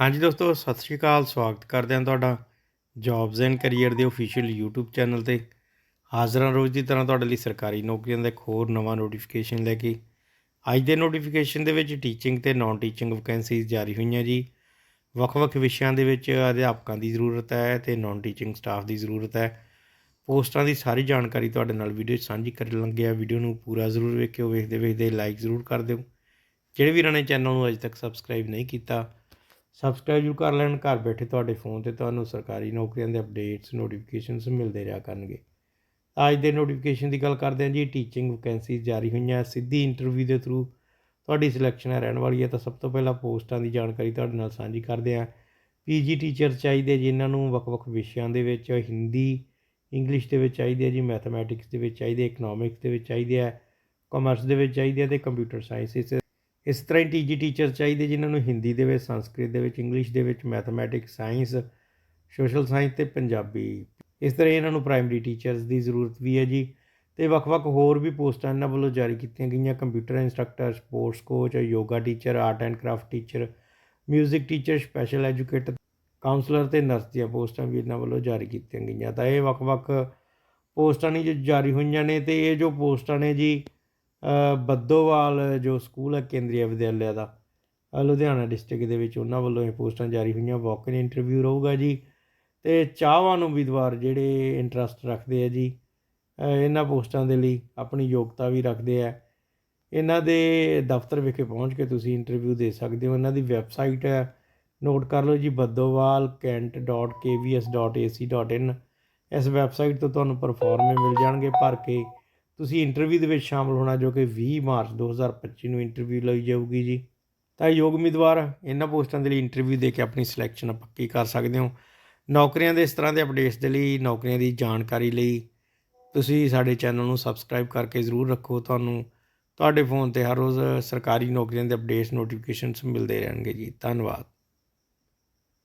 ਹਾਂਜੀ ਦੋਸਤੋ, ਸਤਿ ਸ਼੍ਰੀ ਅਕਾਲ, ਸਵਾਗਤ ਕਰਦੇ ਹਾਂ ਤੁਹਾਡਾ ਜੌਬਸ ਐਂਡ ਕੈਰੀਅਰ ਦੇ ਅਫੀਸ਼ੀਅਲ YouTube ਚੈਨਲ ਤੇ। ਹਾਜ਼ਰ ਹਾਂ ਰੋਜ਼ ਦੀ ਤਰ੍ਹਾਂ ਤੁਹਾਡੇ ਲਈ ਸਰਕਾਰੀ ਨੌਕਰੀਆਂ ਦਾ ਇੱਕ ਹੋਰ ਨਵਾਂ ਨੋਟੀਫਿਕੇਸ਼ਨ ਲੈ ਕੇ। ਅੱਜ ਦੇ ਨੋਟੀਫਿਕੇਸ਼ਨ ਦੇ ਵਿੱਚ ਟੀਚਿੰਗ ਤੇ ਨਾਨ ਟੀਚਿੰਗ ਵੈਕੈਂਸੀਜ਼ ਜਾਰੀ ਹੋਈਆਂ ਜੀ। ਵੱਖ-ਵੱਖ ਵਿਸ਼ਿਆਂ ਦੇ ਵਿੱਚ ਅਧਿਆਪਕਾਂ ਦੀ ਜ਼ਰੂਰਤ ਹੈ ਤੇ ਨਾਨ ਟੀਚਿੰਗ ਸਟਾਫ ਦੀ ਜ਼ਰੂਰਤ ਹੈ। ਪੋਸਟਾਂ ਦੀ ਸਾਰੀ ਜਾਣਕਾਰੀ ਤੁਹਾਡੇ ਨਾਲ ਵੀਡੀਓ 'ਚ ਸਾਂਝੀ ਕਰਨ ਲੱਗਿਆ ਵੀਡੀਓ ਨੂੰ ਪੂਰਾ ਜ਼ਰੂਰ ਵੇਖਿਓ ਵੇਖਦੇ ਵੇਖਦੇ ਲਾਈਕ ਜ਼ਰੂਰ ਕਰ ਦਿਓ। ਜਿਹੜੇ ਵੀਰਾਂ ਨੇ ਚੈਨਲ ਨੂੰ ਅਜੇ ਤੱਕ ਸਬਸਕ੍ਰਾਈਬ ਨਹੀਂ ਕੀਤਾ ਸਬਸਕ੍ਰਾਈਬ ਜ਼ਰੂਰ ਕਰ ਲੈਣ, ਘਰ ਬੈਠੇ ਤੁਹਾਡੇ ਫੋਨ ਤੇ ਤੁਹਾਨੂੰ ਸਰਕਾਰੀ ਨੌਕਰੀਆਂ ਦੇ ਅਪਡੇਟਸ ਨੋਟੀਫਿਕੇਸ਼ਨਸ ਮਿਲਦੇ ਰਿਹਾ ਕਰਨਗੇ। ਅੱਜ ਦੇ ਨੋਟੀਫਿਕੇਸ਼ਨ ਦੀ ਗੱਲ ਕਰਦੇ ਹਾਂ ਜੀ ਟੀਚਿੰਗ ਵੈਕੈਂਸੀਜ਼ ਜਾਰੀ ਹੋਈਆਂ, ਸਿੱਧੀ ਇੰਟਰਵਿਊ ਦੇ ਥਰੂ ਤੁਹਾਡੀ ਸਿਲੈਕਸ਼ਨ ਹੈ, ਰਹਿਣ ਵਾਲੀ ਹੈ, ਤਾਂ ਸਭ ਤੋਂ ਪਹਿਲਾਂ ਪੋਸਟਾਂ ਦੀ ਜਾਣਕਾਰੀ ਤੁਹਾਡੇ ਨਾਲ ਸਾਂਝੀ ਕਰਦੇ ਹਾਂ। ਪੀਜੀ ਟੀਚਰ ਚਾਹੀਦੇ ਜਿਨ੍ਹਾਂ ਨੂੰ ਵੱਖ-ਵੱਖ ਵਿਸ਼ਿਆਂ ਦੇ ਵਿੱਚ, ਹਿੰਦੀ ਇੰਗਲਿਸ਼ ਦੇ ਵਿੱਚ ਚਾਹੀਦੇ ਆ ਜੀ ਮੈਥਮੈਟਿਕਸ ਦੇ ਵਿੱਚ ਚਾਹੀਦੇ ਇਕਨੋਮਿਕਸ ਦੇ ਵਿੱਚ ਚਾਹੀਦੇ ਆ ਕਾਮਰਸ ਦੇ ਵਿੱਚ ਚਾਹੀਦੇ ਆ ਤੇ ਕੰਪਿਊਟਰ ਸਾਇੰਸ ਇਸ ਇਸ ਤਰ੍ਹਾਂ ਹੀ ਟੀਜੀ ਟੀਚਰ ਚਾਹੀਦੇ ਜਿਨ੍ਹਾਂ ਨੂੰ ਹਿੰਦੀ ਦੇ ਵਿੱਚ, ਸੰਸਕ੍ਰਿਤ ਦੇ ਵਿੱਚ ਇੰਗਲਿਸ਼ ਦੇ ਵਿੱਚ ਮੈਥਮੈਟਿਕਸ ਸਾਇੰਸ ਸੋਸ਼ਲ ਸਾਇੰਸ ਤੇ ਪੰਜਾਬੀ। ਇਸ ਤਰ੍ਹਾਂ ਇਹਨਾਂ ਨੂੰ ਪ੍ਰਾਇਮਰੀ ਟੀਚਰਸ ਦੀ ਜ਼ਰੂਰਤ ਵੀ ਹੈ ਜੀ। ਤੇ ਵੱਖ-ਵੱਖ ਹੋਰ ਵੀ ਪੋਸਟਾਂ ਇਹਨਾਂ ਵੱਲੋਂ ਜਾਰੀ ਕੀਤੀਆਂ ਗਈਆਂ। Computer instructor sports coach yoga teacher art and craft teacher 뮤직 teacher special educator counsellor ਤੇ ਨਰਸ ਦੀਆਂ ਪੋਸਟਾਂ ਵੀ ਇਹਨਾਂ ਵੱਲੋਂ ਜਾਰੀ ਕੀਤੀਆਂ ਗਈਆਂ। ਤਾਂ ਇਹ ਵੱਖ-ਵੱਖ ਪੋਸਟਾਂ ਨੇ ਜੋ ਜਾਰੀ ਹੋਈਆਂ ਨੇ ਤੇ ਇਹ ਜੋ ਪੋਸਟਾਂ ਨੇ ਜੀ ਬੱਦੋਵਾਲ, ਜੋ ਸਕੂਲ ਹੈ ਕੇਂਦਰੀ ਵਿਦਿਆਲਿਆ ਦਾ ਲੁਧਿਆਣਾ ਡਿਸਟ੍ਰਿਕਟ ਦੇ ਵਿੱਚ ਉਹਨਾਂ ਵੱਲੋਂ ਇਹ ਪੋਸਟਾਂ ਜਾਰੀ ਹੋਈਆਂ ਵਾਕ ਇਨ ਇੰਟਰਵਿਊ ਰਹੂਗਾ ਜੀ। ਤੇ ਚਾਹਵਾਨ ਉਮੀਦਵਾਰ ਜਿਹੜੇ ਇੰਟਰਸਟ ਰੱਖਦੇ ਆ ਜੀ ਇਹਨਾਂ ਪੋਸਟਾਂ ਦੇ ਲਈ ਆਪਣੀ ਯੋਗਤਾ ਵੀ ਰੱਖਦੇ ਆ। ਇਹਨਾਂ ਦੇ ਦਫ਼ਤਰ ਵਿਖੇ ਪਹੁੰਚ ਕੇ ਤੁਸੀਂ ਇੰਟਰਵਿਊ ਦੇ ਸਕਦੇ ਹੋ। ਇਹਨਾਂ ਦੀ ਵੈਬਸਾਈਟ ਹੈ ਨੋਟ ਕਰ ਲਓ ਜੀ baddowal.kent.kvs.ac.in ਇਸ ਵੈਬਸਾਈਟ ਤੋਂ ਤੁਹਾਨੂੰ ਪਰਫਾਰਮੇ ਮਿਲ ਜਾਣਗੇ ਭਰ ਕੇ। ਤੁਸੀਂ ਇੰਟਰਵਿਊ ਦੇ ਵਿੱਚ ਸ਼ਾਮਲ ਹੋਣਾ ਜੋ ਕਿ 20 ਮਾਰਚ 2025 ਨੂੰ ਇੰਟਰਵਿਊ ਲਈ ਜਾਊਗੀ ਜੀ। ਤਾਂ ਯੋਗ ਉਮੀਦਵਾਰ, ਇਹਨਾਂ ਪੋਸਟਾਂ ਦੇ ਲਈ ਇੰਟਰਵਿਊ ਦੇ ਕੇ ਆਪਣੀ ਸਿਲੈਕਸ਼ਨ ਪੱਕੀ ਕਰ ਸਕਦੇ ਹੋ। ਨੌਕਰੀਆਂ ਦੇ ਇਸ ਤਰ੍ਹਾਂ ਦੇ ਅਪਡੇਟਸ ਦੇ ਲਈ, ਨੌਕਰੀਆਂ ਦੀ ਜਾਣਕਾਰੀ ਲਈ ਤੁਸੀਂ ਸਾਡੇ ਚੈਨਲ ਨੂੰ ਸਬਸਕ੍ਰਾਈਬ ਕਰਕੇ ਜ਼ਰੂਰ ਰੱਖੋ। ਤੁਹਾਨੂੰ ਤੁਹਾਡੇ ਫੋਨ ਤੇ ਹਰ ਰੋਜ਼ ਸਰਕਾਰੀ ਨੌਕਰੀਆਂ ਦੇ ਅਪਡੇਟਸ ਨੋਟੀਫਿਕੇਸ਼ਨਸ ਮਿਲਦੇ ਰਹਿਣਗੇ ਜੀ। ਧੰਨਵਾਦ।